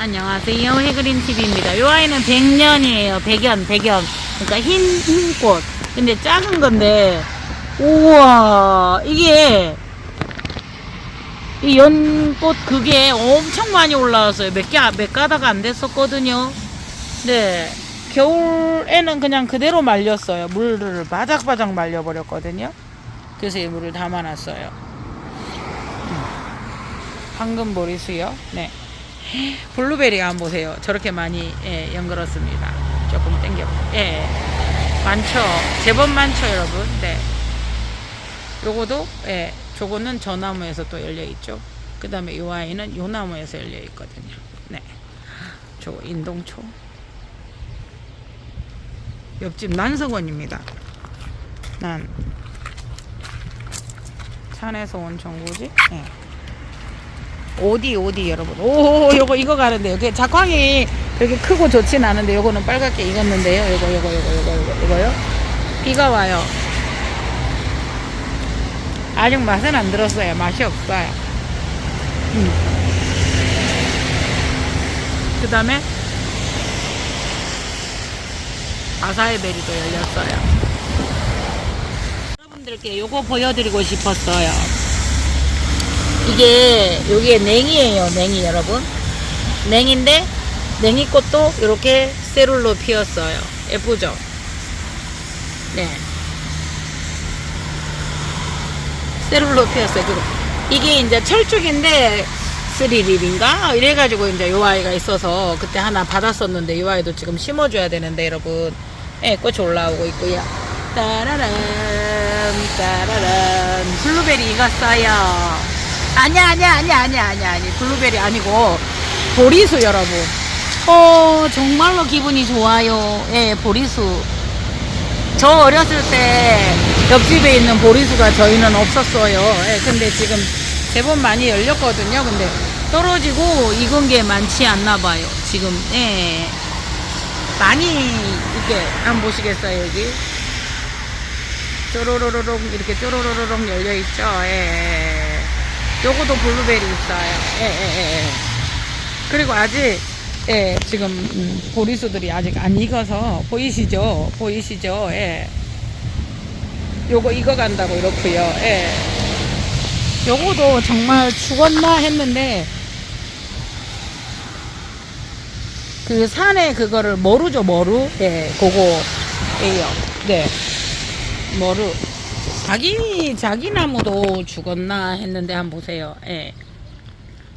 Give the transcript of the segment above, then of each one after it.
안녕하세요. 해그린 TV입니다. 요 아이는 백년이에요. 백연, 백연. 그러니까 흰, 흰 꽃. 근데 작은 건데, 우와, 이게, 이 연꽃 그게 엄청 많이 올라왔어요. 몇 개, 몇 가닥 안 됐었거든요. 네. 겨울에는 그냥 그대로 말렸어요. 물을 바작바작 말려버렸거든요. 그래서 이 물을 담아놨어요. 음. 황금 보리수요. 네. 블루베리 한번 보세요. 저렇게 많이 예, 연결었습니다. 조금 땡겨. 예. 많죠. 제법 많죠, 여러분. 네. 요거도 예. 저거는 저 나무에서 또 열려 있죠. 그 다음에 요 아이는 요 나무에서 열려 있거든요. 네. 저거 인동초. 옆집 난석원입니다. 난 산에서 온 정보지. 예. 오디 오디 여러분. 오 요거 이거 가는데요. 그 작황이 그렇게 크고 좋진 않은데 요거는 빨갛게 익었는데요. 요거 요거 요거 요거 요거 요거요. 비가 와요. 아직 맛은 안 들었어요. 맛이 없어요. 음. 그 다음에 아사히 베리도 열렸어요. 여러분들께 요거 보여드리고 싶었어요 이게 여기에 냉이에요 냉이 여러분. 냉인데 냉이꽃도 이렇게 세룰로 피었어요. 예쁘죠? 네. 세룰로 피었어요 이게 이제 철쭉인데 스리립인가? 이래가지고 이제 요 아이가 있어서 그때 하나 받았었는데 요 아이도 지금 심어줘야 되는데 여러분. 예 꽃이 올라오고 있고요. 따라란 따라란. 블루베리 익었어요 아니야 아니야 아니야 아니야 아니야 아니 블루베리 아니고. 보리수 여러분. 어 정말로 기분이 좋아요. 예 보리수. 저 어렸을 때 옆집에 있는 보리수가 저희는 없었어요. 예 근데 지금 제법 많이 열렸거든요. 근데 떨어지고 익은 게 많지 않나 봐요. 지금 예. 많이 이렇게 한번 보시겠어요 여기? 쪼로로로롱 이렇게 쪼로로로롱 열려 있죠. 예. 요거도 블루베리 있어요. 예, 예, 예, 예. 그리고 아직, 예, 지금, 음, 보리수들이 아직 안 익어서, 보이시죠? 보이시죠? 예. 요거 익어간다고 이렇고요 예. 요거도 정말 죽었나 했는데, 그 산에 그거를 머루죠, 머루? 예, 그거예요. 네. 머루. 자기 자기 나무도 죽었나 했는데 한번 보세요. 예.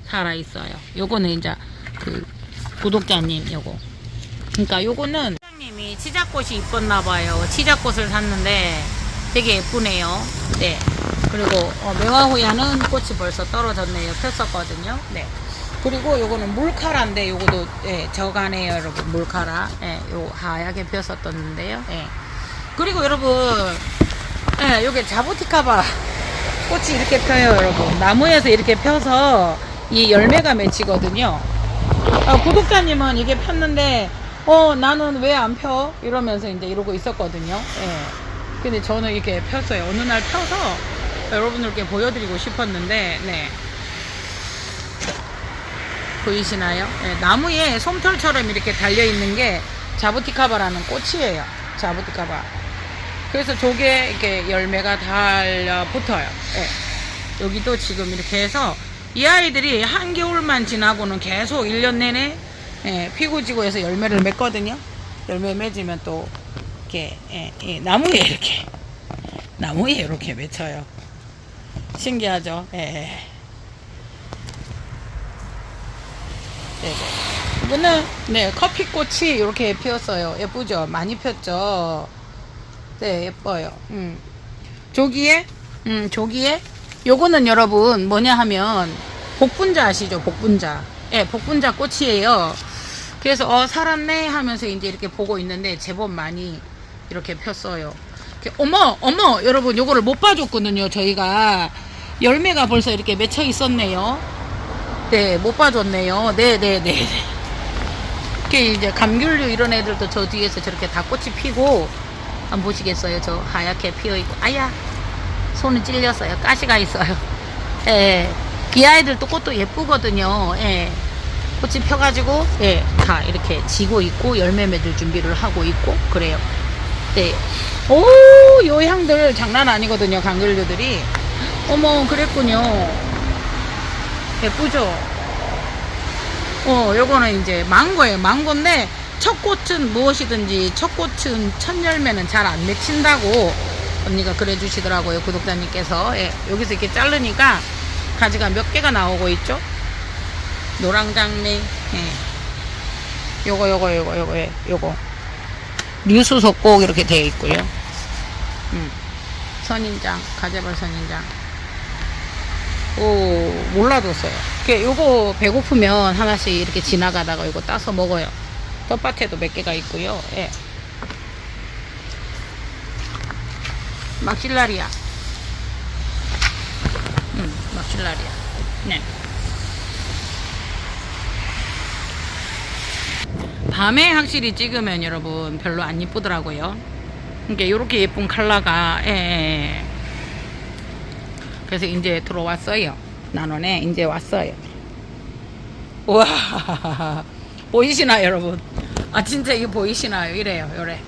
살아 있어요. 요거는 이제 그 구독자님 요거. 그러니까 요거는 사장님이 치자꽃이 이뻤나 봐요. 치자꽃을 샀는데 되게 예쁘네요. 네. 그리고 어, 매화호야는 꽃이 벌써 떨어졌네요. 폈었거든요. 네. 그리고 요거는 물카라인데 요거도 예, 저가네요, 여러분. 물카라. 예, 요 하얗게 폈었던데요. 예. 그리고 여러분 네, 요게 자부티카바 꽃이 이렇게 펴요, 여러분. 나무에서 이렇게 펴서 이 열매가 맺히거든요. 아, 구독자님은 이게 폈는데, 어, 나는 왜 안 펴? 이러면서 이제 이러고 있었거든요. 예. 근데 저는 이렇게 폈어요. 어느 날 펴서 여러분들께 보여드리고 싶었는데, 네. 보이시나요? 예, 나무에 솜털처럼 이렇게 달려있는 게 자부티카바라는 꽃이에요. 자부티카바. 그래서 저게 이렇게 열매가 달려 붙어요. 예. 여기도 지금 이렇게 해서 이 아이들이 한겨울만 지나고는 계속 1년 내내 예, 피고 지고 해서 열매를 맺거든요. 열매 맺으면 또 이렇게 예, 예, 나무에 이렇게 나무에 이렇게 맺혀요. 신기하죠? 예. 네, 네. 이거는 네 커피꽃이 이렇게 피었어요. 예쁘죠? 많이 폈죠? 네, 예뻐요. 음. 조기에, 음, 조기에, 요거는 여러분, 뭐냐 하면, 복분자 아시죠? 복분자. 예, 복분자 꽃이에요. 그래서, 어, 살았네 하면서 이제 이렇게 보고 있는데, 제법 많이 이렇게 폈어요. 이렇게, 어머, 어머, 여러분, 요거를 못 봐줬거든요, 저희가. 열매가 벌써 이렇게 맺혀 있었네요. 네, 못 봐줬네요. 네, 네, 네. 이렇게 이제 감귤류 이런 애들도 저 뒤에서 저렇게 다 꽃이 피고, 한번 보시겠어요? 저 하얗게 피어있고 아야 손을 찔렸어요 가시가 있어요 예. 이 아이들도 꽃도 예쁘거든요 예. 꽃이 펴가지고 예, 다 이렇게 지고 있고 열매 맺을 준비를 하고 있고 그래요. 네. 오, 요 향들 장난 아니거든요, 강글류들이. 어머, 그랬군요. 예쁘죠? 어, 요거는 이제 망고예요. 망고인데 첫 꽃은 무엇이든지 첫 꽃은 첫 열매는 잘 안 맺힌다고 언니가 그래 주시더라고요. 구독자님께서. 예, 여기서 이렇게 자르니까 가지가 몇 개가 나오고 있죠? 노랑 장미. 예. 요거 요거 요거 요거 예, 요거. 류수석 꼭 이렇게 되어 있고요. 음. 선인장, 가재벌 선인장. 오, 몰라뒀어요. 그 요거 배고프면 하나씩 이렇게 지나가다가 이거 따서 먹어요. 텃밭에도 몇 개가 있고요. 예. 막실라리아. 음, 막실라리아. 네. 밤에 확실히 찍으면 여러분 별로 안 이쁘더라고요. 이게 이렇게 예쁜 컬러가 예, 예, 예. 그래서 이제 들어왔어요. 난원에 이제 왔어요. 우와 보이시나요 여러분? 아 진짜 이게 보이시나요? 이래요 요래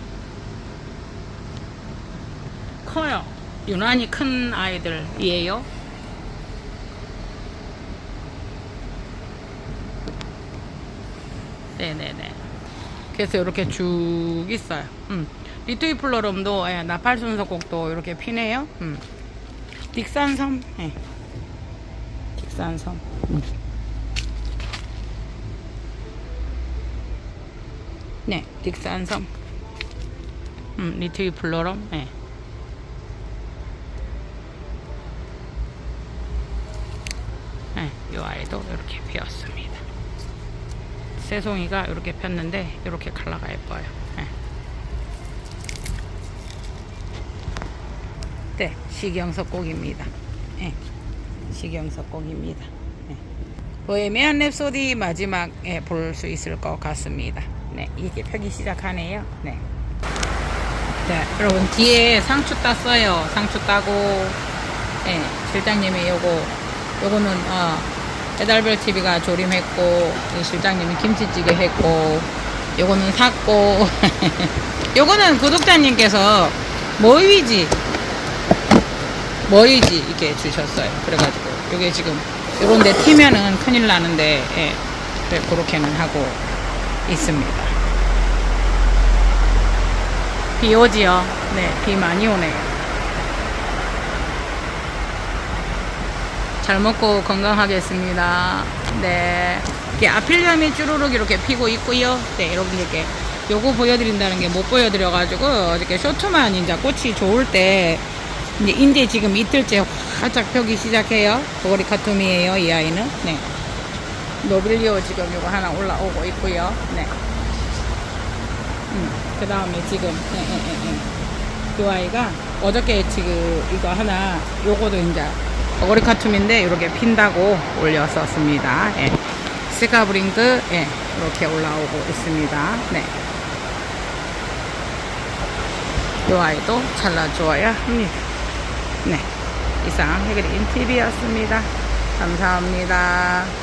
커요. 유난히 큰 아이들이에요. 네네네. 그래서 이렇게 쭉 있어요. 음. 리트위 플로럼도 예, 나팔 순서곡도 이렇게 피네요. 음. 딕산섬, 예. 딕산섬. 음. 네, 딕산섬. 음, 리트위 플로럼, 예. 네, 이 아이도 이렇게 피었습니다. 새송이가 이렇게 폈는데 이렇게 컬러가 예뻐요. 네. 네, 식용석곡입니다. 네, 식용석곡입니다. 네. 보헤미안 랩소디 마지막 에 볼 수 있을 것 같습니다. 네, 이게 펴기 시작하네요. 네. 자, 여러분 뒤에 상추 땄어요. 상추 따고, 네, 실장님이 요거, 요거는 어, 배달별 TV가 조림했고, 이 실장님이 김치찌개 했고, 요거는 샀고, 요거는 구독자님께서 머위지, 머위지 이렇게 주셨어요. 그래가지고 요게 지금 요런데 튀면은 큰일 나는데, 예, 그렇게는 하고 있습니다. 비 오지요? 네, 비 많이 오네요. 잘 먹고 건강하겠습니다. 네. 이렇게 아필리엄이 쭈루룩 이렇게 피고 있고요. 네, 여러분 이렇게 요거 보여드린다는 게 못 보여드려가지고 어저께 쇼트만 이제 꽃이 좋을 때 이제 인제 지금 이틀째 활짝 펴기 시작해요. 도거리 카툼이에요, 이 아이는. 네. 노빌리오 지금 요거 하나 올라오고 있고요. 네. 음, 그 다음에 지금, 예, 예, 예, 예. 이 아이가 어저께 지금 이거 하나, 요거도 이제 어거리 카툼인데 이렇게 핀다고 올렸었습니다. 예. 스카브링크, 예, 이렇게 올라오고 있습니다. 네. 이 아이도 잘라주어야 합니다. 네. 이상 해그린 TV였습니다. 감사합니다.